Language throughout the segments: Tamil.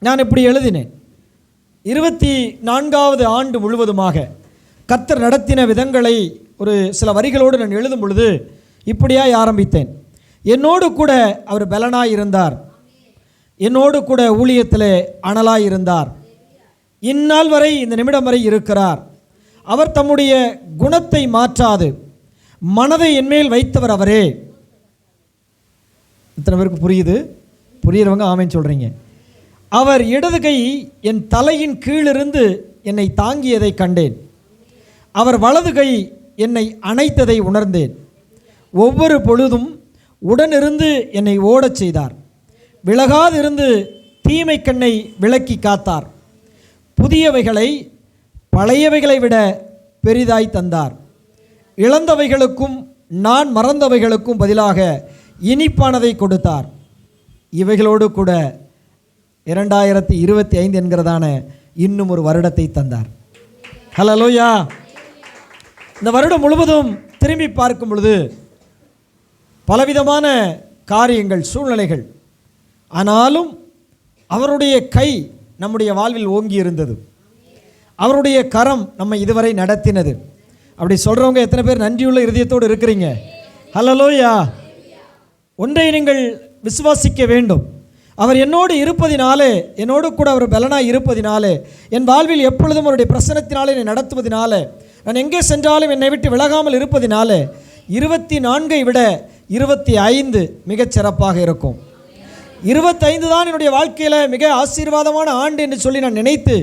நான் இப்படி எழுதினேன். இருபத்தி நான்காவது ஆண்டு முழுவதுமாக கத்தர் நடத்தின விதங்களை ஒரு சில வரிகளோடு நான் எழுதும் பொழுது இப்படியாய் ஆரம்பித்தேன். என்னோடு கூட அவர் பலனாய் இருந்தார். என்னோடு கூட ஊழியத்தில் அனலாய் இருந்தார். இந்நாள் வரை இந்த நிமிடம் வரை இருக்கிறார். அவர் தம்முடைய குணத்தை மாற்றாது. மனதை என்மேல் வைத்தவர் அவரே. இத்தனை பேருக்கு புரியுது? புரியுறவங்க ஆமேன்னு சொல்கிறீங்க அவர் இடது கை என் தலையின் கீழிருந்து என்னை தாங்கியதை கண்டேன். அவர் வலது கை என்னை அணைத்ததை உணர்ந்தேன். ஒவ்வொரு பொழுதும் உடனிருந்து என்னை ஓடச் செய்தார். விலகாதிருந்து தீமை கண்ணை விலக்கி காத்தார். புதியவைகளை பழையவைகளை விட பெரிதாய் தந்தார். இழந்தவைகளுக்கும் நான் மறந்தவைகளுக்கும் பதிலாக இனிப்பானதை கொடுத்தார். இவைகளோடு கூட இரண்டாயிரத்தி இருபத்தி ஐந்து என்கிறதான இன்னும் ஒரு வருடத்தை தந்தார். ஹலலோயா இந்த வருடம் முழுவதும் திரும்பி பார்க்கும் பொழுது பலவிதமான காரியங்கள் சூழ்நிலைகள். ஆனாலும் அவருடைய கை நம்முடைய வாழ்வில் ஓங்கி இருந்தது. அவருடைய கரம் நம்மை இதுவரை நடத்தினது. அப்படி சொல்கிறவங்க எத்தனை பேர் நன்றியுள்ள இருதயத்தோடு இருக்கிறீங்க? ஹலலோயா ஒன்றை நீங்கள் விசுவாசிக்க வேண்டும். அவர் என்னோடு இருப்பதினாலே என்னோடு கூட அவர் பலனாக இருப்பதினாலே என் வாழ்வில் எப்பொழுதும் அவருடைய பிரசனத்தினாலே என்னை நடத்துவதினாலே நான் எங்கே சென்றாலும் என்னை விட்டு விலகாமல் இருப்பதினாலே இருபத்தி நான்கை விட இருபத்தி ஐந்து மிகச் சிறப்பாக இருக்கும். இருபத்தைந்து தான் என்னுடைய வாழ்க்கையில் மிக ஆசீர்வாதமான ஆண்டு என்று சொல்லி நான் நினைத்து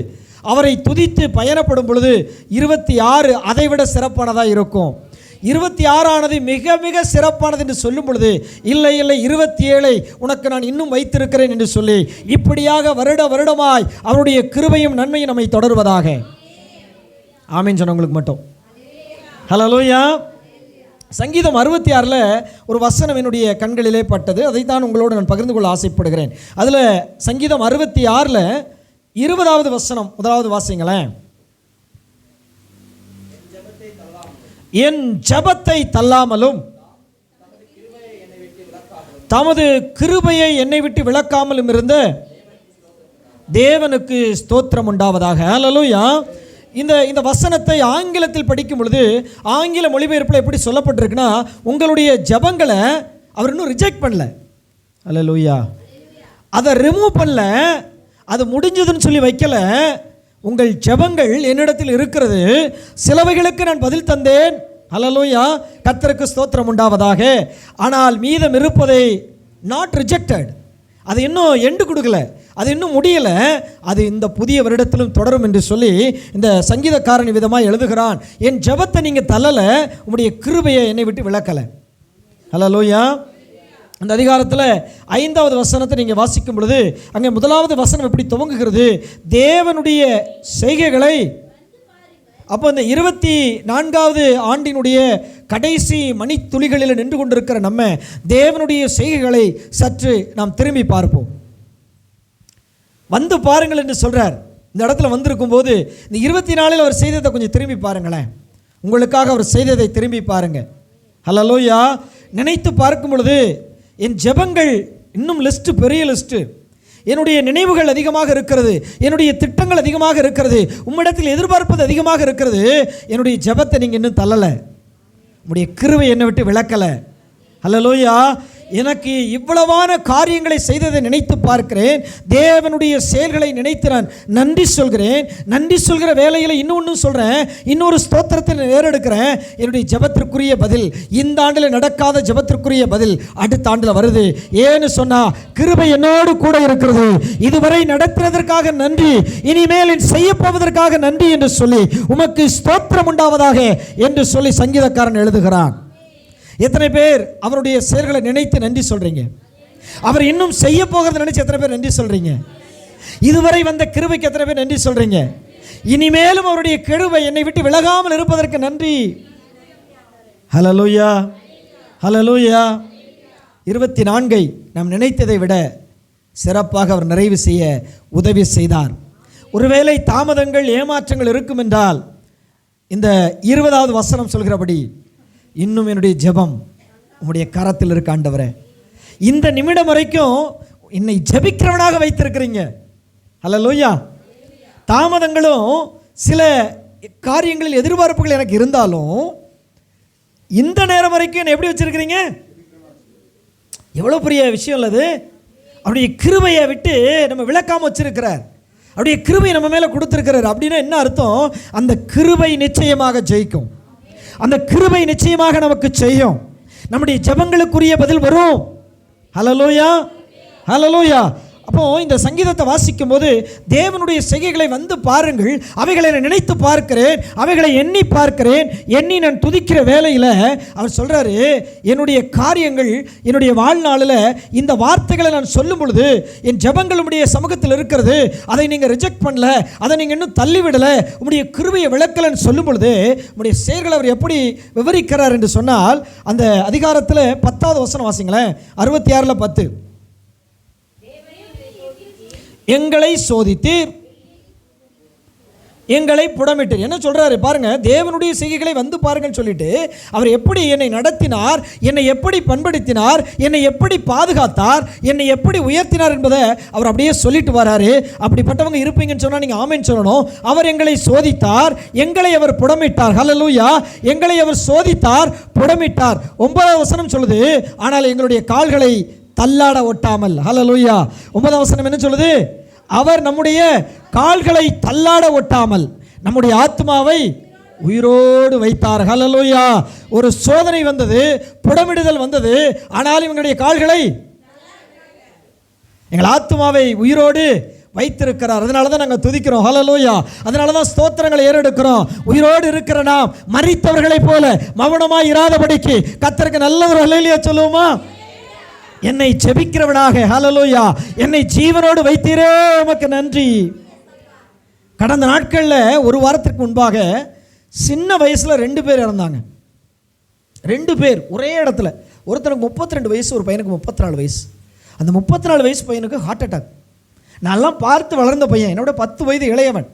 அவரை துதித்து பயணப்படும் பொழுது இருபத்தி ஆறு அதைவிட சிறப்பானதாக இருக்கும். இருபத்தி ஆறானது மிக மிக சிறப்பானது என்று சொல்லும் பொழுது இல்லை இல்லை இருபத்தி ஏழை உனக்கு நான் இன்னும் வைத்திருக்கிறேன் என்று சொல்லி இப்படியாக வருட வருடமாய் அவருடைய கிருபையும் நன்மையும் நம்மை தொடர்வதாக. ஆமீன் சொன்னவங்களுக்கு மட்டும். ஹலோ லோயா சங்கீதம் அறுபத்தி ஆறில் ஒரு வசனம் என்னுடைய கண்களிலே பட்டது. அதைத்தான் உங்களோடு நான் பகிர்ந்து கொள்ள ஆசைப்படுகிறேன். அதில் சங்கீதம் அறுபத்தி ஆறில் இருபதாவது வசனம் முதலாவது வாசிங்களேன். என் ஜபத்தை தள்ளாமலும் தமது கிருபையை என்னை விட்டு விளக்காமலும் இருந்த தேவனுக்கு ஸ்தோத்திரம் உண்டாவதாக. அலலுயா இந்த இந்த வசனத்தை ஆங்கிலத்தில் படிக்கும் பொழுது ஆங்கில மொழிபெயர்ப்பில் எப்படி சொல்லப்பட்டிருக்குன்னா உங்களுடைய ஜபங்களை அவர் இன்னும் ரிஜெக்ட் பண்ணல. அலலுயா அதை ரிமூவ் பண்ணல அது முடிஞ்சதுன்னு சொல்லி வைக்கல உங்கள் ஜெபங்கள் என்னிடத்தில் இருக்கிறது. சிலவைகளுக்கு நான் பதில் தந்தேன். அலலோயா கத்தருக்கு ஸ்தோத்திரம் உண்டாவதாக. ஆனால் மீதம் இருப்பதை நாட் ரிஜெக்டட் அது இன்னும் எண்டு கொடுக்கல. அது இன்னும் முடியலை. அது இந்த புதிய வருடத்திலும் தொடரும் என்று சொல்லி இந்த சங்கீதக்காரன் விதமாக எழுதுகிறான். என் ஜபத்தை நீங்கள் தள்ளலை. உங்களுடைய கிருபையை என்னை விட்டு விளக்கலை ஹலோ லோயா அந்த அதிகாரத்தில் ஐந்தாவது வசனத்தை நீங்கள் வாசிக்கும் பொழுது அங்கே முதலாவது வசனம் எப்படி துவங்குகிறது? தேவனுடைய செய்கைகளை அப்போ இந்த இருபத்தி நான்காவது ஆண்டினுடைய கடைசி மணித்துளிகளில் நின்று கொண்டிருக்கிற நம்ம தேவனுடைய செய்கைகளை சற்று நாம் திரும்பி பார்ப்போம். வந்து பாருங்கள் என்று சொல்கிறார் இந்த இடத்துல வந்திருக்கும் போது இந்த இருபத்தி நாலில் அவர் செய்ததை கொஞ்சம் திரும்பி பாருங்களேன். உங்களுக்காக அவர் செய்ததை திரும்பி பாருங்கள் ஹலலோயா நினைத்து பார்க்கும் பொழுது என் ஜெபங்கள் இன்னும் லிஸ்ட்டு பெரிய லிஸ்ட்டு என்னுடைய நினைவுகள் அதிகமாக இருக்கிறது. என்னுடைய திட்டங்கள் அதிகமாக இருக்கிறது. உம்மிடத்தில் எதிர்பார்ப்பது அதிகமாக இருக்கிறது. என்னுடைய ஜெபத்தை நீங்கள் இன்னும் தள்ளலை. உங்களுடைய கிருவை என்னை விட்டு விளக்கலை அல்லலோயா எனக்கு இவ்வளவான காரியங்களை செய்ததை நினைத்து பார்க்கிறேன். தேவனுடைய செயல்களை நினைத்து நான் நன்றி சொல்கிறேன். நன்றி சொல்கிற வேலையில் இன்னொன்று சொல்கிறேன் இன்னொரு ஸ்தோத்திரத்தை நான் ஏறெடுக்கிறேன். என்னுடைய ஜபத்திற்குரிய பதில் இந்த ஆண்டில் நடக்காத ஜெபத்திற்குரிய பதில் அடுத்த ஆண்டில் வருது. ஏன்னு சொன்னால் கிருபை என்னோடு கூட இருக்கிறது. இதுவரை நடத்துறதற்காக நன்றி. இனிமேல் செய்ய போவதற்காக நன்றி என்று சொல்லி உமக்கு ஸ்தோத்திரம் உண்டாவதாக என்று சொல்லி சங்கீதக்காரன் எழுதுகிறான். எத்தனை பேர் அவருடைய செயல்களை நினைத்து நன்றி சொல்கிறீங்க அவர் இன்னும் செய்ய போகிறத நினைச்சு எத்தனை பேர் நன்றி சொல்கிறீங்க இதுவரை வந்த கிருபைக்கு எத்தனை பேர் நன்றி சொல்கிறீங்க இனிமேலும் அவருடைய கிருபை என்னை விட்டு விலகாமல் இருப்பதற்கு நன்றி. ஹலலூயா ஹலலூயா இருபத்தி நான்கை நாம் நினைத்ததை விட சிறப்பாக அவர் நிறைவு செய்ய உதவி செய்தார். ஒருவேளை தாமதங்கள் ஏமாற்றங்கள் இருக்கும் என்றால் இந்த இருபதாவது வசனம் சொல்கிறபடி இன்னும் என்னுடைய ஜெபம் உங்களுடைய கரத்தில் இருக்க ஆண்டவரே. இந்த நிமிடம் வரைக்கும் என்னை ஜெபிக்கிறவனாக வைத்திருக்கிறீங்க. ஹalleluya. தாமதங்களும் சில காரியங்களில் எதிர்பார்ப்புகள் எனக்கு இருந்தாலும் இந்த நேரம் வரைக்கும் என்னை எப்படி வச்சுருக்கிறீங்க? எவ்வளோ பெரிய விஷயம் இல்லது அவருடைய கிருபையை விட்டு நம்ம விளக்காமல் வச்சுருக்கிறார். அப்படியே கிருபை நம்ம மேலே கொடுத்துருக்கிறார். அப்படின்னா என்ன அர்த்தம்? அந்த கிருபை நிச்சயமாக ஜெயிக்கும். அந்த கிருபை நிச்சயமாக நமக்கு செய்யும். நம்முடைய ஜெபங்களுக்குரிய பதில் வரும். ஹலலோயா ஹலலோயா அப்போ இந்த சங்கீதத்தை வாசிக்கும் போது தேவனுடைய செய்கைகளை வந்து பாருங்கள். அவைகளை நான் நினைத்து பார்க்கிறேன். அவைகளை எண்ணி பார்க்கிறேன். எண்ணி நான் துதிக்கிற வேலையில் அவர் சொல்றாரு என்னுடைய காரியங்கள் என்னுடைய வாழ்நாளில் இந்த வார்த்தைகளை நான் சொல்லும் பொழுது என் ஜபங்களுடைய சமூகத்தில் இருக்கிறது. அதை நீங்கள் ரிஜெக்ட் பண்ணல. அதை நீங்கள் இன்னும் தள்ளிவிடலை. உங்களுடைய கிருபையை விளக்கலன்னு சொல்லும் பொழுது உங்களுடைய செயல்களை அவர் எப்படி விவரிக்கிறார் என்று சொன்னால் அந்த அதிகாரத்தில் பத்தாவது வசனம் வாசிங்களேன். அறுபத்தி ஆறில் பத்து. எங்களை சோதித்தீர். எங்களை புடமிட்டீர். என்ன சொல்கிறாரு பாருங்க தேவனுடைய செய்கைகளை வந்து பாருங்கன்னு சொல்லிட்டு அவர் எப்படி என்னை நடத்தினார் என்னை எப்படி பண்படுத்தினார் என்னை எப்படி பாதுகாத்தார் என்னை எப்படி உயர்த்தினார் என்பதை அவர் அப்படியே சொல்லிட்டு வராரு. அப்படிப்பட்டவங்க இருப்பீங்கன்னு சொன்னால் நீங்கள் ஆமைன்னு சொல்லணும். அவர் எங்களை சோதித்தார் எங்களை அவர் புடமிட்டார். ஹலலூயா எங்களை அவர் சோதித்தார் புடமிட்டார். ஒன்பதாவது வசனம் சொல்லுது ஆனால் எங்களுடைய கால்களை தள்ளாட ஒட்டாமல். ஹலலூயா ஒன்பதாவது வசனம் என்ன சொல்லுது? அவர் நம்முடைய கால்களை தள்ளாட ஒட்டாமல் நம்முடைய ஆத்மாவை உயிரோடு வைத்தார். ஹலலோயா ஒரு சோதனை வந்தது புடமிடுதல் வந்தது ஆனால் இவங்களுடைய கால்களை எங்கள் ஆத்மாவை உயிரோடு வைத்திருக்கிறார். அதனால தான் நாங்கள் துதிக்கிறோம். ஹலலோயா அதனால தான் ஸ்தோத்திரங்களை ஏறெடுக்கிறோம். உயிரோடு இருக்கிற நாம் மறித்தவர்களைப் போல மௌனமாக இராதபடிக்கு கத்தருக்கு நல்ல ஒரு ஹalleluya சொல்லுவோமா? என்னை செபிக்கிறவனாக ஹலலோயா என்னை ஜீவனோடு வைத்தீரே உமக்கு நன்றி. கடந்த நாட்களில் ஒரு வாரத்திற்கு முன்பாக சின்ன வயசில் ரெண்டு பேர் இறந்தாங்க. ரெண்டு பேர் ஒரே இடத்துல. ஒருத்தனுக்கு முப்பத்தி ரெண்டு வயசு ஒரு பையனுக்கு முப்பத்தி நாலு வயசு. அந்த முப்பத்தி நாலு வயசு பையனுக்கு ஹார்ட் அட்டாக் நான்லாம் பார்த்து வளர்ந்த பையன் என்னோட பத்து வயது இளையவன்.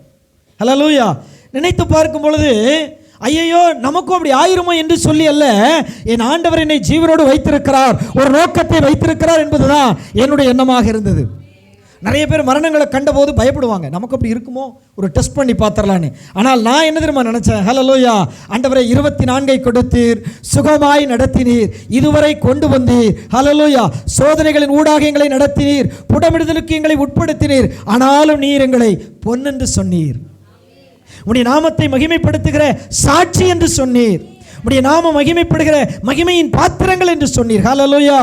ஹலலூயா நினைத்து பார்க்கும் பொழுது ஐயையோ நமக்கும் அப்படி ஆயிருமோ என்று சொல்லி அல்ல. என் ஆண்டவர் என்னை ஜீவனோடு வைத்திருக்கிறார். ஒரு நோக்கத்தை வைத்திருக்கிறார் என்பதுதான் என்னுடைய எண்ணமாக இருந்தது. நிறைய பேர் மரணங்களை கண்டபோது பயப்படுவாங்க. நமக்கு அப்படி இருக்குமோ? ஒரு டெஸ்ட் பண்ணி பார்த்துடலான்னு. ஆனால் நான் என்ன தெரியுமா நினச்சேன்? ஹலலோயா ஆண்டவரை இருபத்தி நான்கை கொடுத்தீர். சுகமாய் நடத்தினீர். இதுவரை கொண்டு வந்தீர். ஹலலோயா சோதனைகளின் ஊடாக எங்களை நடத்தினீர். புடமிடுதலுக்கு எங்களை உட்படுத்தினீர். ஆனாலும் நீர் எங்களை பொன்னென்று சொன்னீர். உடைய நாமத்தை மகிமைப்படுத்துகிற சாட்சி என்று சொன்னீர். உடைய நாம மகிமைப்படுகிற மகிமையின் பாத்திரங்கள் என்று சொன்னீர். ஹாலலோயா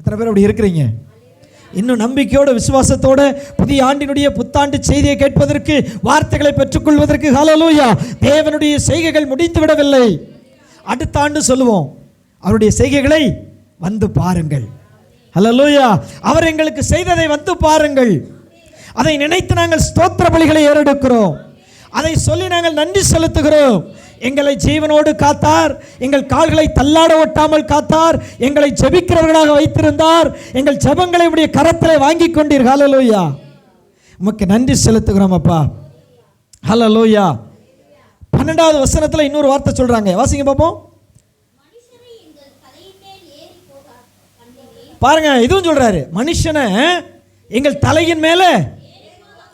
எத்தனை பேர் அப்படி இருக்கிறீங்க? இன்னும் நம்பிக்கையோட விசுவாசத்தோட புதிய ஆண்டினுடைய புத்தாண்டு செய்தியை கேட்பதற்கு வார்த்தைகளை பெற்றுக்கொள்வதற்கு ஹalleluya தேவனுடைய செய்கைகள் முடிந்து விடவில்லை. அடுத்த ஆண்டு சொல்லுவோம். அவருடைய செய்கைகளை வந்து பாருங்கள். ஹalleluya அவர் எங்களுக்கு செய்ததை வந்து பாருங்கள். அதை நினைத்து நாங்கள் ஸ்தோத்திர பலிகளை ஏறெடுக்கிறோம். அதை சொல்லி நாங்கள் நன்றி செலுத்துகிறோம். எங்களை ஜீவனோடு காத்தார். எங்கள் கால்களை தள்ளாட ஒட்டாமல் காத்தார். எங்களை ஜெபிக்கிறவர்களாக வைத்திருந்தார். எங்கள் ஜெபங்களை உடைய கரத்திலே வாங்கி கொண்டீர் ஹலலோயா உமக்கு நன்றி செலுத்துகிறோம் அப்பா. ஹலலோயா பன்னெண்டாவது வசனத்தில் இன்னொரு வார்த்தை சொல்கிறாங்க வாசிங்க பார்ப்போம். பாருங்க இதுவும் சொல்கிறாரு மனுஷனை எங்கள் தலையின் மேலே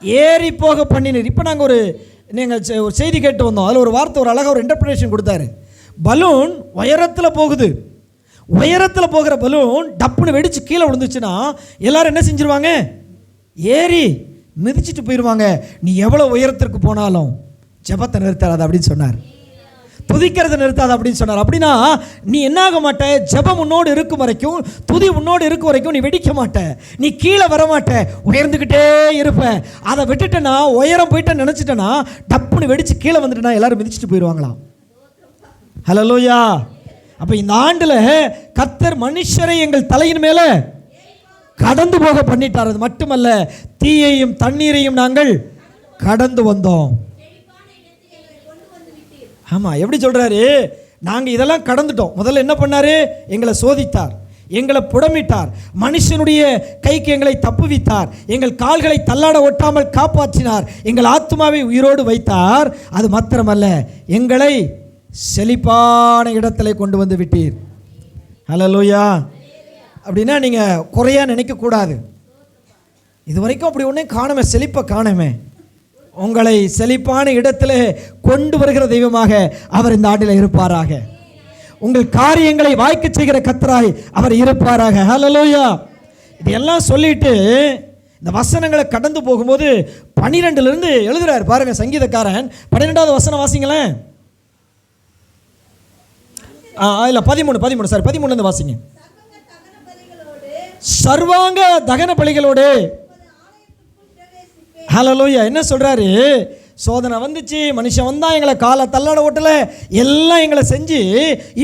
ஏறி போக பண்ணினீர். இப்போ நாங்கள் ஒரு நீங்கள் செ- ஒரு செய்தி கேட்டு வந்தோம். அதில் ஒரு வார்த்தை ஒரு அழகாக ஒரு இன்டர்பிரேஷன் கொடுத்தாரு. பலூன் உயரத்தில் போகுது. உயரத்தில் போகிற பலூன் டப்புன்னு வெடிச்சு கீழே விழுந்துச்சுன்னா எல்லாரும் என்ன செஞ்சிருவாங்க? ஏறி மிதிச்சிட்டு போயிடுவாங்க நீ எவ்வளோ உயரத்திற்கு போனாலும் ஜெபத்தை நிறுத்தாது அப்படின்னு சொன்னார். துதிக்கிறதை நிறுத்தாது அப்படின்னு சொன்னார். அப்படின்னா நீ என்ன ஆக மாட்ட? ஜெபம் உன்னோடு இருக்கும் வரைக்கும் துதி உன்னோடு இருக்கும் வரைக்கும் நீ வெடிக்க மாட்ட. நீ கீழே வர மாட்ட. உயர்ந்துக்கிட்டே இருப்ப. அதை விட்டுட்டேன்னா உயரம் போயிட்டு நினச்சிட்டேன்னா டப்புன்னு வெடிச்சு கீழே வந்துட்டுனா எல்லாரும் மிதிச்சுட்டு போயிடுவாங்களாம் ஹலோ லோயா அப்போ இந்த ஆண்டில் கத்தர் மனுஷரை எங்கள் தலையின் மேலே கடந்து போக பண்ணிட்டார். அது மட்டுமல்ல தீயையும் தண்ணீரையும் நாங்கள் கடந்து வந்தோம். ஆமாம் எப்படி சொல்கிறாரு நாங்கள் இதெல்லாம் கடந்துட்டோம். முதல்ல என்ன பண்ணார்? எங்களை சோதித்தார். எங்களை புடமிட்டார். மனுஷனுடைய கைக்கு எங்களை தப்புவித்தார். எங்கள் கால்களை தள்ளாட ஒட்டாமல் காப்பாற்றினார். எங்கள் ஆத்மாவை உயிரோடு வைத்தார். அது மாத்திரமல்ல எங்களை செழிப்பான இடத்துல கொண்டு வந்து விட்டீர். ஹலலூயா அப்படின்னா நீங்கள் குறையாக நினைக்கக்கூடாது. இது வரைக்கும் அப்படி ஒன்றே காணுமே செழிப்பை காணுமே உங்களை செழிப்பான இடத்துல கொண்டு வருகிற தெய்வமாக அவர் இந்த ஆண்டில் இருப்பாராக. உங்கள் காரியங்களை வாய்க்க செய்கிற கத்தராய் அவர் இருப்பாராக. ஹalleluya இதெல்லாம் சொல்லிட்டு இந்த வசனங்களை கடந்து போகும்போது பன்னிரெண்டுல இருந்து எழுதுறாரு பாருங்க சங்கீதக்காரன். பன்னிரெண்டாவது வசனம் வாசிங்களேன். ஆ இல்லை பதிமூணு பதிமூணு சாரி பதிமூணுலேருந்து வாசிங்க. சர்வாங்க தகன பலிகளோடு ஹலலோயா என்ன சொல்கிறாரு சோதனை வந்துச்சு. மனுஷன் வந்தால் எங்களை காலை தள்ளாட ஓட்டல. எல்லாம் எங்களை செஞ்சு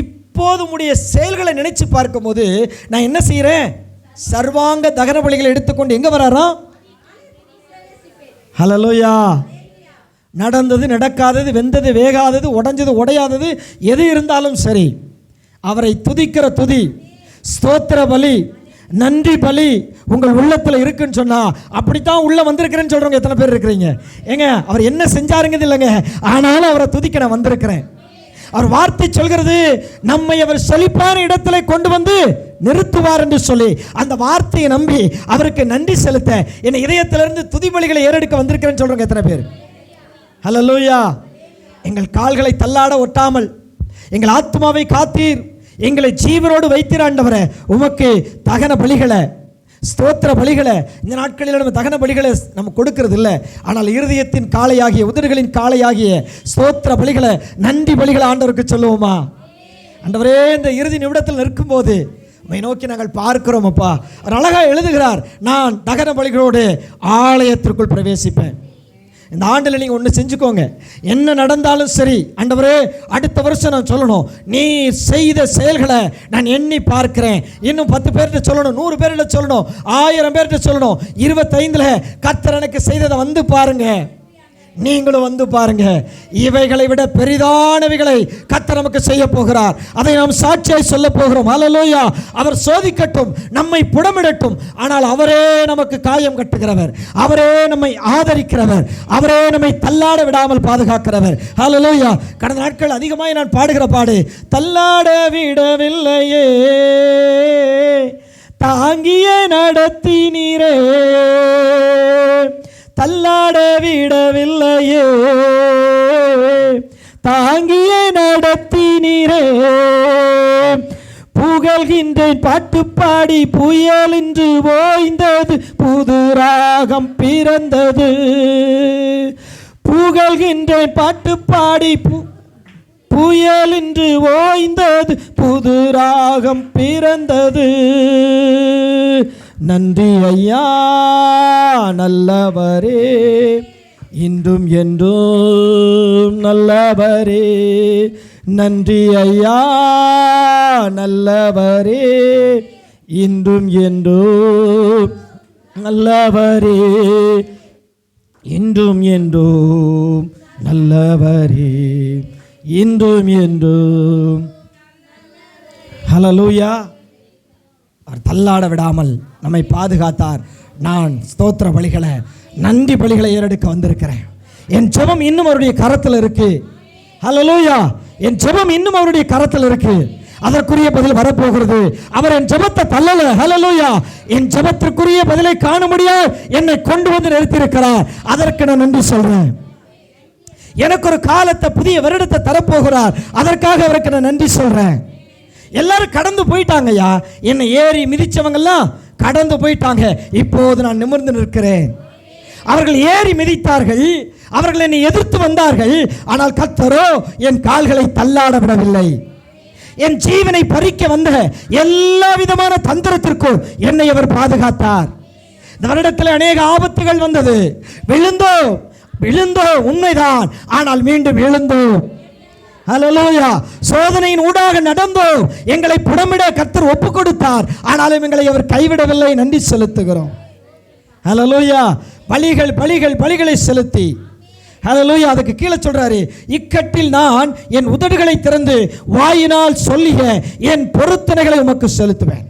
இப்போது உடைய செயல்களை நினைச்சு பார்க்கும்போது நான் என்ன செய்கிறேன் சர்வாங்க தகன பலிகளை எடுத்துக்கொண்டு எங்கே வராராம் ஹலலோயா நடந்தது நடக்காதது வெந்தது வேகாதது உடஞ்சது உடையாதது எது இருந்தாலும் சரி. அவரை துதிக்கிற துதி ஸ்தோத்திர பலி நன்றி பலி உங்கள் உள்ளத்தில் இருக்குன்னு சொன்னா அப்படித்தான் உள்ள வந்திருக்கிறேன்னு சொல்றவங்க எத்தனை பேர் இருக்கிறீங்க? ஏங்க அவர் என்ன செஞ்சாருங்கிறது இல்லைங்க. ஆனாலும் அவரை துதிக்க நான் வந்திருக்கிறேன். அவர் வார்த்தை சொல்கிறது நம்மை அவர் செழிப்பான இடத்துல கொண்டு வந்து நிறுத்துவார் என்று சொல்லி அந்த வார்த்தையை நம்பி அவருக்கு நன்றி செலுத்த என் இதயத்திலிருந்து துதிபலிகளை ஏறெடுக்க வந்திருக்கிறேன்னு சொல்றவங்க எத்தனை பேர்? ஹலோ லூயா எங்கள் கால்களை தள்ளாட ஒட்டாமல் எங்கள் ஆத்மாவை காத்தீர். எங்களை ஜீவனோடு வைத்திர ஆண்டவரே உமக்கு தகன பலிகளை ஸ்தோத்திர பலிகளை இந்த நாட்களில் நம்ம தகன பலிகளை நம்ம கொடுக்கறது இல்லை ஆனால் இருதயத்தின் காளையாகிய உதடுகளின் காளையாகிய ஸ்தோத்திர பலிகளை நன்றி பலிகளை ஆண்டவருக்கு சொல்லுவோமா? ஆண்டவரே இந்த இறுதி நிமிடத்தில் நிற்கும்போது உண்மை நோக்கி நாங்கள் பார்க்கிறோம் அப்பா. அவர் அழகாக எழுதுகிறார் நான் தகன பலிகளோடு ஆலயத்திற்குள் பிரவேசிப்பேன். இந்த ஆண்டில் நீங்கள் ஒன்று செஞ்சுக்கோங்க. என்ன நடந்தாலும் சரி ஆண்டவரே அடுத்த வருஷம் நான் சொல்லணும். நீ செய்த செயல்களை நான் எண்ணி பார்க்கிறேன். இன்னும் பத்து பேர்கிட்ட சொல்லணும் நூறு பேர்கிட்ட சொல்லணும் ஆயிரம் பேர்கிட்ட சொல்லணும். இருபத்தைந்தில் கத்தர் எனக்கு செய்ததை வந்து பாருங்கள் நீங்களும் வந்து பாருங்க. இவைகளை விட பெரிதானவைகளை கத்த நமக்கு செய்ய போகிறார். அதை நாம் சாட்சியாய் சொல்ல போகிறோம். அலலோயா அவர் சோதிக்கட்டும் நம்மை புடமிடட்டும். ஆனால் அவரே நமக்கு காயம் கட்டுகிறவர். அவரே நம்மை ஆதரிக்கிறவர். அவரே நம்மை தள்ளாட விடாமல் பாதுகாக்கிறவர். ஹalleluya கடந்த நாட்கள் அதிகமாக நான் பாடுகிற பாடு தள்ளாட விடவில்லையே. தாங்கிய நடத்தினீரே. தள்ளாட விடவில்லையே. தாங்கிய நடத்தினீரே புகழ்கின்றேன் பாட்டு பாடி புயல் இன்று ஓய்ந்தது புது ராகம் பிறந்தது. புகழ்கின்றேன் பாட்டு பாடி பு- புயல் இன்று ஓய்ந்தது புது ராகம் பிறந்தது. நன்றி ஐயா நல்லவரே. இன்றும் என்றும் நல்லவரே. நன்றி ஐயா நல்லவரே. இன்றும் என்றும் நல்லவரே. இன்றும் என்றும் நல்லவரே. இன்றும் என்றும். ஹலலூயா அவர் தள்ளாட விடாமல் நம்மை பாதுகாத்தார். நான் ஸ்தோத்திர பலிகளை நன்றி பலிகளை ஏறெடுக்க வந்திருக்கிறேன். என் ஜெபம் இன்னும் அவருடைய கரத்தில் இருக்கு. ஹலலூயா என் ஜெபம் இன்னும் அவருடைய கரத்தில் இருக்கு. அதற்குரிய பதில் வரப்போகிறது. அவர் என் ஜபத்தை தள்ளல. ஹலலூயா என் ஜபத்திற்குரிய பதிலை காண முடியாது என்னை கொண்டு வந்து நிறுத்தியிருக்கிறார். அதற்கு நான் நன்றி சொல்றேன். எனக்கு ஒரு காலத்தை புதிய வருடத்தை தரப்போகிறார். அதற்காக அவருக்கு நான் நன்றி சொல்றேன். எல்லாரும் கடந்து போயிட்டாங்கய்யா. என்னை ஏறி மிதித்தவங்கெல்லாம் கடந்து போயிட்டாங்க. இப்போது நான் நிமிர்ந்து நிற்கிறேன். அவர்கள் ஏறி மிதித்தார்கள். அவர்கள் என்னை எதிர்த்து வந்தார்கள். ஆனால் கத்தரோ என் கால்களை தள்ளாட விடவில்லை. என் ஜீவனை பறிக்க வந்த எல்லா விதமான தந்திரத்திற்கும் என்னை அவர் பாதுகாத்தார். இந்த வருடத்தில் அநேக ஆபத்துகள் வந்தது. விழுந்தோம். விழுந்தோம். உண்மைதான். ஆனால் மீண்டும் எழுந்தோம். ஹalleluya சோதனையின் ஊடாக நடந்தோம். எங்களை புடமிட கத்தர் ஒப்பு கொடுத்தார் ஆனாலும் எங்களை அவர் கைவிடவில்லை. நன்றி செலுத்துகிறோம். ஹalleluya பலிகள் பலிகள் பலிகளை செலுத்தி. ஹalleluya அதுக்கு கீழே சொல்றாரு இக்கட்டில் நான் என் உதடுகளை திறந்து வாயினால் சொல்லிய என் பொருத்தனைகளை உமக்கு செலுத்துவேன்.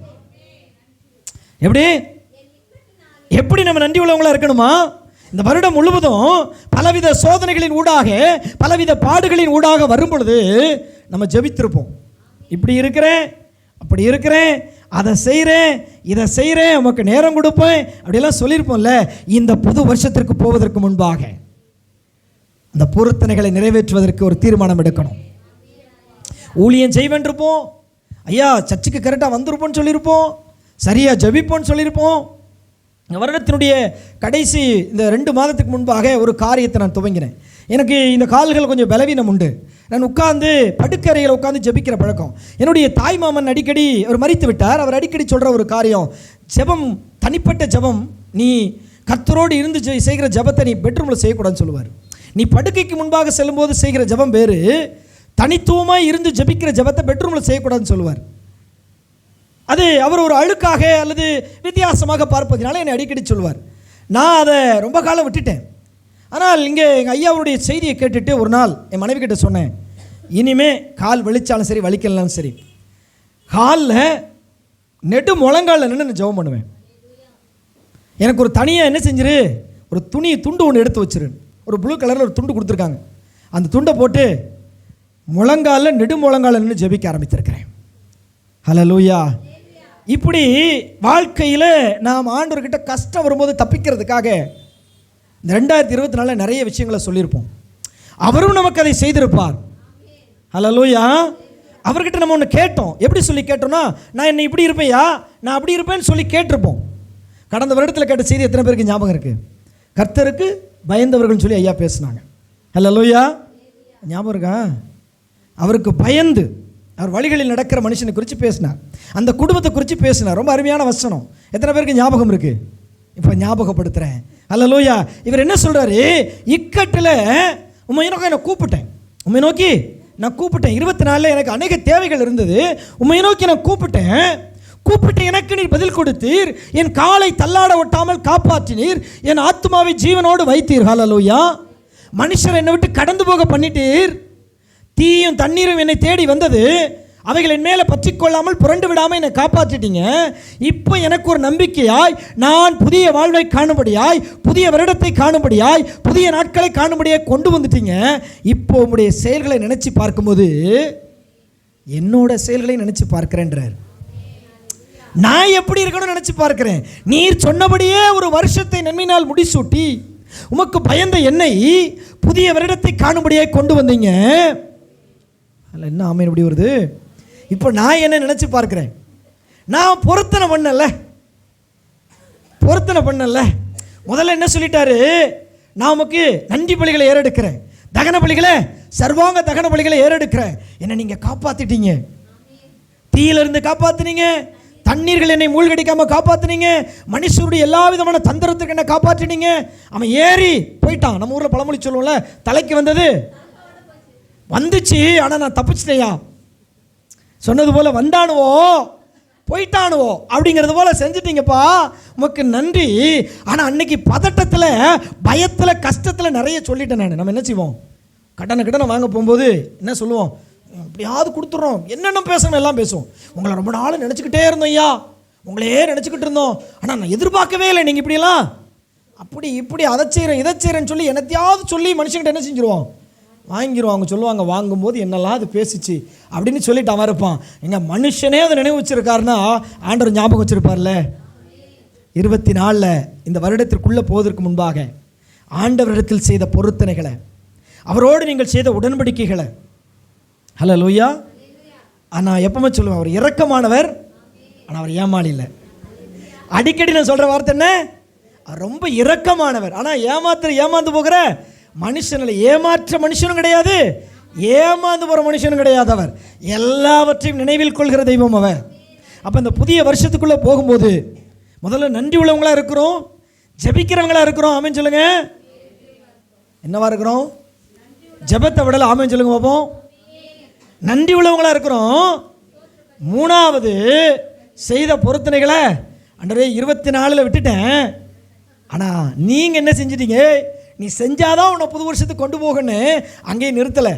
எப்படி? எப்படி நம்ம நன்றி உள்ளவங்களா இருக்கணுமா? இந்த வருடம் முழுவதும் பலவித சோதனைகளின் ஊடாக பலவித பாடுகளின் ஊடாக வரும் பொழுது நம்ம ஜெபித்திருப்போம். இப்படி இருக்கிறேன் அப்படி இருக்கிறேன் அதை செய்கிறேன் இதை செய்கிறேன் உமக்கு நேரம் கொடுப்பேன் அப்படிலாம் சொல்லியிருப்போம்ல இந்த புது வருஷத்திற்கு போவதற்கு முன்பாக. அந்த பொருத்தனைகளை நிறைவேற்றுவதற்கு ஒரு தீர்மானம் எடுக்கணும். ஊழியம் செய்வேன்றிருப்போம். ஐயா சர்ச்சுக்கு கரெக்டாக வந்திருப்போம்னு சொல்லியிருப்போம். சரியாக ஜபிப்போம்னு சொல்லியிருப்போம். வருடத்தினுடைய கடைசி இந்த ரெண்டு மாதத்துக்கு முன்பாக ஒரு காரியத்தை நான் துவங்கினேன். எனக்கு இந்த கால்கள் கொஞ்சம் பலவீனம் உண்டு. நான் உட்காந்து படுக்கறையில் உட்காந்து ஜெபிக்கிற பழக்கம். என்னுடைய தாய் மாமன் அடிக்கடி அவர் மறித்து விட்டார். அவர் அடிக்கடி சொல்கிற ஒரு காரியம் ஜெபம் தனிப்பட்ட ஜெபம் நீ கத்தரோடு இருந்து செய்கிற ஜெபத்தை நீ பெட்ரூமில் செய்யக்கூடாதுன்னு சொல்லுவார். நீ படுக்கைக்கு முன்பாக செல்லும்போது செய்கிற ஜெபம் வேறு. தனித்துவமாக இருந்து ஜெபிக்கிற ஜபத்தை பெட்ரூமில் செய்யக்கூடாதுன்னு சொல்லுவார். அது அவர் ஒரு அழுக்காக அல்லது வித்தியாசமாக பார்ப்பதனால என்னை அடிக்கடி சொல்வார். நான் அதை ரொம்ப காலம் விட்டுட்டேன். ஆனால் இங்கே எங்கள் ஐயாவுடைய செய்தியை கேட்டுட்டு ஒரு நாள் என் மனைவி கிட்ட சொன்னேன் இனிமே கால் வலிச்சாலும் சரி வலிக்கலனாலும் சரி காலில் நெடு முழங்கால நின்று நான் ஜெபம் பண்ணுவேன். எனக்கு ஒரு தனியாக என்ன செஞ்சிரு? ஒரு துணி துண்டு ஒன்று எடுத்து வச்சிரு. ஒரு ப்ளூ கலரில் ஒரு துண்டு கொடுத்துருக்காங்க. அந்த துண்டை போட்டு முழங்காலில் நெடு முழங்கால நின்று ஜெபிக்க ஆரம்பித்திருக்கிறேன் ஹலலூயா இப்படி வாழ்க்கையில் நாம் ஆண்டவர்கிட்ட கஷ்டம் வரும்போது தப்பிக்கிறதுக்காக இந்த ரெண்டாயிரத்தி இருபத்தி நாலில் நிறைய விஷயங்களை சொல்லியிருப்போம். அவரும் நமக்கு அதை செய்திருப்பார். ஹலலூயா அவர்கிட்ட நம்ம ஒன்று கேட்டோம். எப்படி சொல்லி கேட்டோம்னா நான் என்னை இப்படி இருப்பேயா? நான் அப்படி இருப்பேன்னு சொல்லி கேட்டிருப்போம். கடந்த வருடத்தில் கேட்ட செய்தி எத்தனை பேருக்கு ஞாபகம் இருக்குது கர்த்தருக்கு பயந்தவர்கள்னு சொல்லி ஐயா பேசுனாங்க. ஹலலூயா ஞாபகம் இருக்கா? அவருக்கு பயந்து அவர் வழிகளில் நடக்கிற மனுஷனை குறித்து பேசினார். அந்த குடும்பத்தை குறித்து பேசினார். ரொம்ப அருமையான வசனம். எத்தனை பேருக்கு ஞாபகம் இருக்கு? இப்போ ஞாபகப்படுத்துகிறேன் அல்ல லோயா இவர் என்ன சொல்கிறாரு இக்கட்டில் உண்மை நோக்கி என்னை கூப்பிட்டேன். உண்மை நோக்கி நான் கூப்பிட்டேன். இருபத்தி நாலில் எனக்கு அநேக தேவைகள் இருந்தது. உண்மை நோக்கி நான் கூப்பிட்டேன். கூப்பிட்டு எனக்கு நீர் பதில் கொடுத்தீர். என் காலை தள்ளாட ஒட்டாமல் காப்பாற்றினீர். என் ஆத்மாவை ஜீவனோடு வைத்தீர். ஹalleluya மனுஷர் என்னை விட்டு கடந்து போக பண்ணிட்டீர். தீயும் தண்ணீரும் என்னை தேடி வந்தது. அவைகள் என் மேலே பற்றி கொள்ளாமல் புரண்டு விடாமல் என்னை காப்பாற்றிட்டீங்க. இப்போ எனக்கு ஒரு நம்பிக்கையாய் நான் புதிய வாழ்வை காணும்படியாய் புதிய வருடத்தை காணும்படியாய் புதிய நாட்களை காணும்படியாய் கொண்டு வந்துட்டீங்க. இப்போ உங்களுடைய செயல்களை நினச்சி பார்க்கும்போது என்னோட செயல்களை நினச்சி பார்க்கிறேன்றார். நான் எப்படி இருக்கணும்னு நினச்சி பார்க்கிறேன். நீர் சொன்னபடியே ஒரு வருஷத்தை நன்மையினால் முடிசூட்டி உமக்கு பயந்த என்னை புதிய வருடத்தை காணும்படியாய் கொண்டு வந்தீங்க. அதில் என்ன ஆமைன் இப்படி வருது? இப்போ நான் என்ன நினச்சி பார்க்குறேன்? நான் பொருத்தனை பண்ணல. பொருத்தனை பண்ணல. முதல்ல என்ன சொல்லிட்டாரு? நான் உமக்கு நன்றி பலிகளை ஏறெடுக்கிறேன். தகன பலிகளை சர்வாங்க தகன பலிகளை ஏறெடுக்கிறேன். என்னை நீங்கள் காப்பாற்றிட்டீங்க தீயிலிருந்து காப்பாற்றுனீங்க தண்ணீர்கள் என்னை மூழ்கடிக்காம காப்பாற்றுனீங்க மனுஷருடைய எல்லா விதமான தந்திரத்துக்கு என்ன காப்பாற்றினீங்க. அவன் ஏறி போயிட்டான். நம்ம ஊரில் பழமொழி சொல்லுவோம்ல தலைக்கு வந்தது வந்துச்சு ஆனால் நான் தப்பிச்சிட்டேயா? சொன்னது போல் வந்தானுவோ? போயிட்டானுவோ? அப்படிங்கிறது போல் செஞ்சிட்டீங்கப்பா. உமக்கு நன்றி. ஆனால் அன்னைக்கு பதட்டத்தில் பயத்தில் கஷ்டத்தில் நிறைய சொல்லிட்டேன் நான். நம்ம என்ன செய்வோம்? கடனை கடனை வாங்க போகும்போது என்ன சொல்லுவோம்? எப்படியாவது கொடுத்துட்றோம் என்னென்ன பேசணும் எல்லாம் பேசுவோம். உங்களை ரொம்ப நாள் நினச்சிக்கிட்டே இருந்தோம் ஐயா. உங்களையே நினச்சிக்கிட்டு இருந்தோம். ஆனால் நான் எதிர்பார்க்கவே இல்லை நீங்கள் இப்படிலாம் அப்படி இப்படி அதை செய்கிறேன் இதை செய்கிறேன்னு சொல்லி என்னத்தையாவது சொல்லி மனுஷங்கிட்ட என்ன செஞ்சுருவோம்? வாங்கிடுவோம் அவங்க சொல்லுவாங்க வாங்கும்போது என்னெல்லாம் அது பேசிச்சு? அப்படின்னு சொல்லிட்டு அவன் இருப்பான். எங்கள் மனுஷனே அதை நினைவு வச்சிருக்காருன்னா ஆண்டவர் ஞாபகம் வச்சிருப்பார்ல? இருபத்தி நாலில் இந்த வருடத்திற்குள்ளே போவதற்கு முன்பாக ஆண்டவரிடத்தில் செய்த பொருத்தனைகளை அவரோடு நீங்கள் செய்த உடன்படிக்கைகளை. ஹலோ லூயா நான் எப்பவுமே சொல்லுவேன் அவர் இறக்கமானவர் ஆனால் அவர் ஏமாளி இல்லை. அடிக்கடி நான் சொல்கிற வார்த்தை என்ன? ரொம்ப இரக்கமானவர். ஆனால் ஏமாத்துற ஏமாந்து போகிற மனுஷனில் ஏமாற்ற மனுஷனும் கிடையாது ஏமாந்து போகிற மனுஷனும் கிடையாது அவர். எல்லாவற்றையும் நினைவில் கொள்கிற தெய்வம் அவர் அப்போ இந்த புதிய வருஷத்துக்குள்ளே போகும்போது முதல்ல நன்றி உள்ளவங்களாக இருக்கிறோம் ஜெபிக்கிறவங்களா இருக்கிறோம் ஆமென் சொல்லுங்க. என்னவா இருக்கிறோம்? ஜெபத்தை விடல ஆமென் சொல்லுங்க பார்ப்போம் நன்றி உள்ளவங்களாக இருக்கிறோம். மூணாவது செய்த பொருத்தனைகளை அன்றே இருபத்தி நாலில் விட்டுட்டேன். ஆனால் நீங்கள் என்ன செஞ்சிட்டீங்க? நீ செஞ்சாதான் உன்னை புது வருஷத்துக்கு கொண்டு போகன்னு அங்கேயே நிறுத்தலை.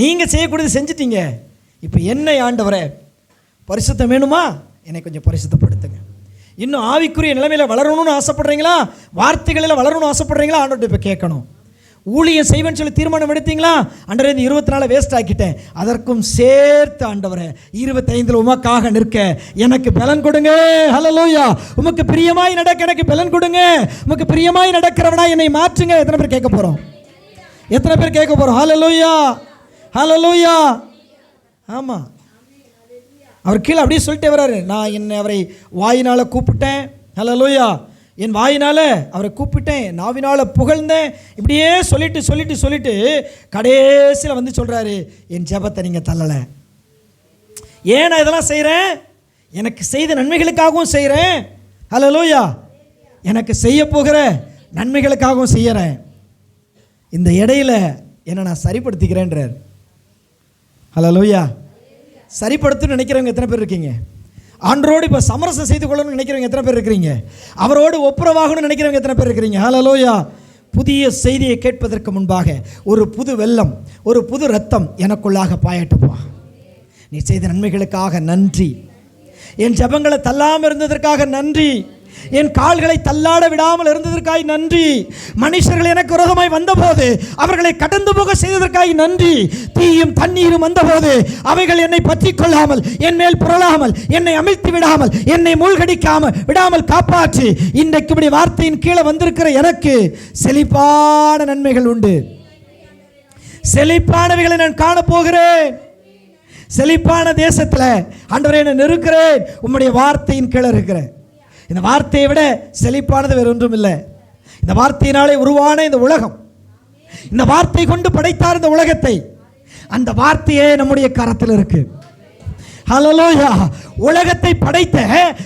நீங்கள் செய்யக்கூடியது செஞ்சிட்டீங்க. இப்போ என்ன ஆண்டவரே பரிசுத்தம் வேணுமா? என்னை கொஞ்சம் பரிசுத்தப்படுத்துங்க. இன்னும் ஆவிக்குரிய நிலைமையில் வளரணும்னு ஆசைப்படுறீங்களா? வார்த்தைகளில் வளரணும்னு ஆசைப்படுறீங்களா? ஆண்டவர்கிட்ட இப்போ கேட்கணும். ஊழியம் செய்வேன்னு சொல்லி தீர்மானம் எடுத்தீங்களா? ஆண்டவரே இந்த இருபத்தி நாலு வேஸ்ட் ஆக்கிட்டேன். அதற்கும் சேர்த்து ஆண்டவரை இருபத்தைந்தில் உமக்காக நிற்க எனக்கு பலன் கொடுங்க. ஹலலோயா உமக்கு பிரியமாய் நடக்க எனக்கு பலன் கொடுங்க. உமக்கு பிரியமாய் நடக்கிறவனா என்னை மாற்றுங்க. எத்தனை பேர் கேட்க போகிறோம் எத்தனை பேர் கேட்க போகிறோம் ஹலலோயா ஹலலோயா ஆமாம் அவர் கீழே அப்படியே சொல்லிட்டே வர்றாரு. நான் என்னை அவரை வாயினால் கூப்பிட்டேன். ஹலலோயா என் வாயினால் அவரை கூப்பிட்டேன் நாவினால் புகழ்ந்தேன். இப்படியே சொல்லிட்டு சொல்லிட்டு சொல்லிட்டு கடைசியில் வந்து சொல்கிறாரு என் ஜெபத்தை நீங்கள் தள்ளலை. ஏன் நான் இதெல்லாம் செய்கிறேன் எனக்கு செய்த நன்மைகளுக்காகவும் செய்கிறேன் ஹலோ லோயா எனக்கு செய்ய போகிற நன்மைகளுக்காகவும் செய்கிறேன் இந்த இடையில என்னை நான் சரிப்படுத்திக்கிறேன்றார். ஹலோ லோயா சரிப்படுத்துன்னு நினைக்கிறவங்க எத்தனை பேர் இருக்கீங்க? ஆண்டரோடு இப்போ சமரசம் செய்து கொள்ளணும்னு நினைக்கிறவங்க எத்தனை பேர் இருக்கிறீங்க? அவரோடு ஒப்புரவாகணும்னு நினைக்கிறவங்க எத்தனை பேர் இருக்கிறீங்க? ஹலலோயா புதிய செய்தியை கேட்பதற்கு முன்பாக ஒரு புது வெள்ளம் ஒரு புது ரத்தம் எனக்குள்ளாக பாயட்டுப்பா நீ செய்த நன்மைகளுக்காக நன்றி. என் ஜபங்களை தள்ளாமல் இருந்ததற்காக நன்றி. என் கால்களை தள்ளாட விடாமல் இருந்ததற்காய் நன்றி. மனுஷர்கள் எனக்கு விரோதமாய் வந்தபோது அவர்களை கடந்து போக செய்ததற்காய் நன்றி. தீயும் தண்ணீரும் வந்தபோது அவைகள் என்னை பற்றி கொள்ளாமல் என் மேல் புரளாமல் என்னை அமிழ்த்தி விடாமல் என்னை மூழ்கடிக்காமல் விடாமல் காப்பாற்றி. இன்றைக்கு இப்படி வார்த்தையின் கீழே வந்திருக்கிற எனக்கு செழிப்பான நன்மைகள் உண்டு. செழிப்பானவைகளை நான் காணப்போகிறேன் செழிப்பான தேசத்தில் அன்றவரை நான் இருக்கிறேன் உம்முடைய வார்த்தையின் கீழே இருக்கிறேன். இந்த வார்த்தையை விட செழிப்பானது வேறு ஒன்றும் இல்லை இந்த வார்த்தையினாலே உருவான இந்த உலகம். இந்த வார்த்தை கொண்டு படைத்தார் இந்த உலகத்தை. அந்த வார்த்தையே நம்முடைய கரத்தில் இருக்கு. ஹalleluya உலகத்தை படைத்த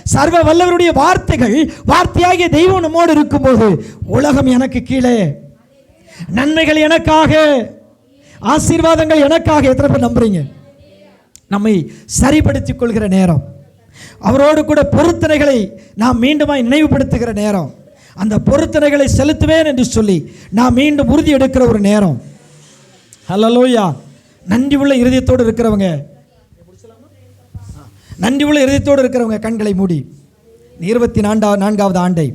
சர்வ வல்லவருடைய வார்த்தைகள் வார்த்தையாகிய தெய்வம் நம்மோடு இருக்கும்போது உலகம் எனக்கு கீழே. நன்மைகள் எனக்காக ஆசீர்வாதங்கள் எனக்காக எத்தனை பேர் நம்புறீங்க? நம்மை சரிப்படுத்திக் கொள்கிற நேரம். அவரோடு கூட பொருத்தனைகளை நாம் மீண்டுமாய் நினைவுபடுத்துகிற நேரம். அந்த பொருத்தனைகளை செலுத்துவேன் என்று சொல்லி நான் மீண்டும் உறுதி எடுக்கிற ஒரு நேரம். ஹலலோயா நன்றி உள்ள இருதயத்தோடு இருக்கிறவங்க. நன்றி உள்ள இருதயத்தோடு இருக்கிறவங்க கண்களை மூடி. இருபத்தி நான்கா நான்காவது ஆண்டை.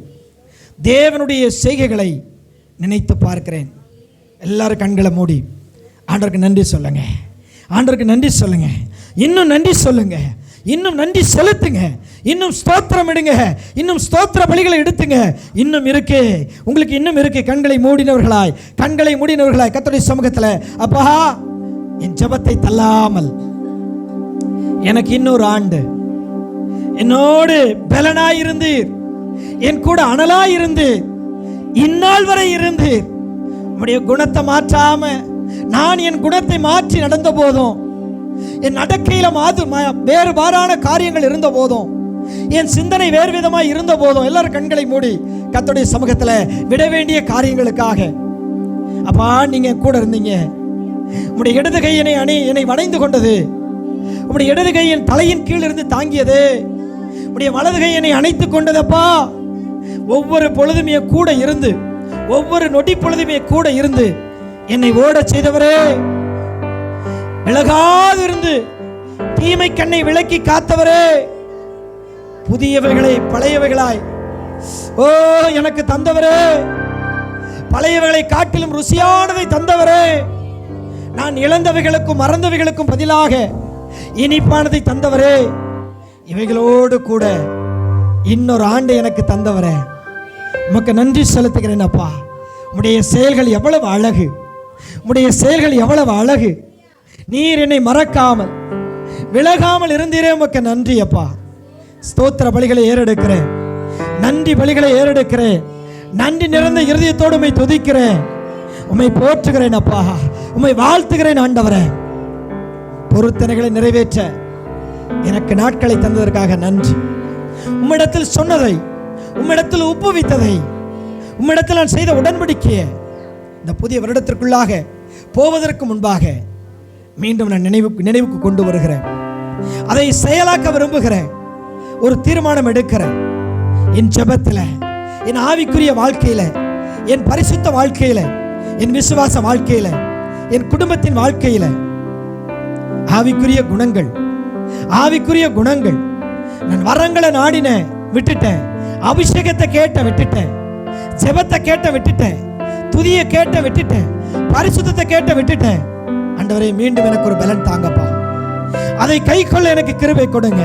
தேவனுடைய செய்கைகளை நினைத்து பார்க்கிறேன். எல்லாரும் கண்களை மூடி. ஆண்டவருக்கு நன்றி சொல்லுங்க. ஆண்டவருக்கு நன்றி சொல்லுங்க. இன்னும் நன்றி சொல்லுங்கள் இன்னும் நன்றி செலுத்துங்க. இன்னும் ஸ்தோத்திரம் இடுங்க. இன்னும் ஸ்தோத்திர பலிகளை எடுத்துங்க. இன்னும் இருக்கு. உங்களுக்கு இன்னும் இருக்கு. கண்களை மூடினவர்களாய். கண்களை மூடினவர்களாய். கத்தோடைய சமூகத்தில் அப்பா என் ஜெபத்தை தள்ளாமல். எனக்கு இன்னொரு ஆண்டு. என்னோடு பலனாய் இருந்தீர். என் கூட அனலாய் இருந்து இந்நாள் வரை இருந்து உடைய குணத்தை மாற்றாம நான் என் குணத்தை மாற்றி நடந்த போதும் என் நடக்கையில மாது ம- காரியங்கள் இருந்த போதும் என் சிந்தனை வேறு விதமாய் இருந்த போதும் எல்லாரும் கண்களை மூடி கத்தோடைய சமூகத்துல விட வேண்டிய காரியங்களுக்காக. அப்பா நீங்க கூட இருந்தீங்க. உங்களுடைய இடது கை என்னை அணி என்னை வணைந்து கொண்டது. உங்களுடைய இடது கை என் தலையின் கீழ் இருந்து தாங்கியது. உடைய வலது கை என்னை அணைத்துக் கொண்டதப்பா ஒவ்வொரு பொழுதும் என் கூட இருந்து ஒவ்வொரு நொடி பொழுதும் என் கூட இருந்து என்னை ஓடச் செய்தவரே. விலகாதிருந்து தீமை கண்ணை விலக்கி காத்தவரே. புதியவைகளை பழையவைகளாய். ஓ எனக்கு தந்தவரே. பழையவைகளை காட்டிலும் ருசியானவை தந்தவரே. நான் இழந்தவைகளுக்கும் மறந்தவைகளுக்கும் பதிலாக இனிப்பானதை தந்தவரே. இவைகளோடு கூட இன்னொரு ஆண்டு எனக்கு தந்தவரே. உமக்கு நன்றி செலுத்துகிறேன் அப்பா. உடைய செயல்கள் எவ்வளவு அழகு. உடைய செயல்கள் எவ்வளவு அழகு. நீர் என்னை மறக்காமல் விலகாமல் இருந்தீரே உமக்கு நன்றி அப்பா. ஸ்தோத்திர பலிகளை ஏறெடுக்கிறேன். நன்றி பலிகளை ஏறெடுக்கிறேன். நன்றி நிறைந்த இருதயத்தோடு உம்மை துதிக்கிறேன். உம்மை போற்றுகிறேன் அப்பா. உம்மை வாழ்த்துகிறேன் ஆண்டவரே. பொருத்தனைகளை நிறைவேற்ற எனக்கு நாட்களை தந்ததற்காக நன்றி. உம்மிடத்தில் சொன்னதை உம்மிடத்தில் ஒப்புவித்ததை உம்மிடத்தில் நான் செய்த உடன்படிக்கையை இந்த புதிய வருடத்திற்குள்ளாக போவதற்கு முன்பாக மீண்டும் நான் நினைவுக்கு நினைவுக்கு கொண்டு வருகிறேன். அதை செயலாக்க விரும்புகிறேன். ஒரு தீர்மானம் எடுக்கிறேன். என் ஜபத்தில் என் ஆவிக்குரிய வாழ்க்கையில என் பரிசுத்த வாழ்க்கையில என் விசுவாச வாழ்க்கையில என் குடும்பத்தின் வாழ்க்கையில ஆவிக்குரிய குணங்கள் ஆவிக்குரிய குணங்கள். நான் வரங்களை நாடினேன் விட்டுட்டேன். அபிஷேகத்தை கேட்ட விட்டுட்டேன். ஜெபத்தை கேட்ட விட்டுட்டேன். துதியை கேட்ட விட்டுட்டேன். பரிசுத்தத்தை கேட்ட விட்டுட்டேன். ஆண்டவரே மீண்டும் எனக்கு ஒரு பலன் தாங்கப்பா. அதை கை கொள்ள எனக்கு கிருபை கொடுங்க.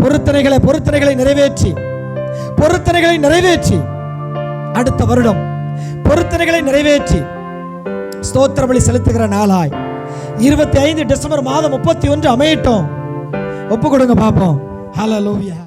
பொருத்தனைகளை பொருத்தனைகளை நிறைவேற்றி. பொருத்தனைகளை நிறைவேற்றி. அடுத்த வருடம் பொருத்தனைகளை நிறைவேற்றி. ஸ்தோத்திர பலி செலுத்துகிற நாளாய். இருபத்தி ஐந்து டிசம்பர் மாதம் முப்பத்தி ஒன்று அமையட்டும். ஒப்பு கொடுங்க பார்ப்போம். ஹலோ லோவியா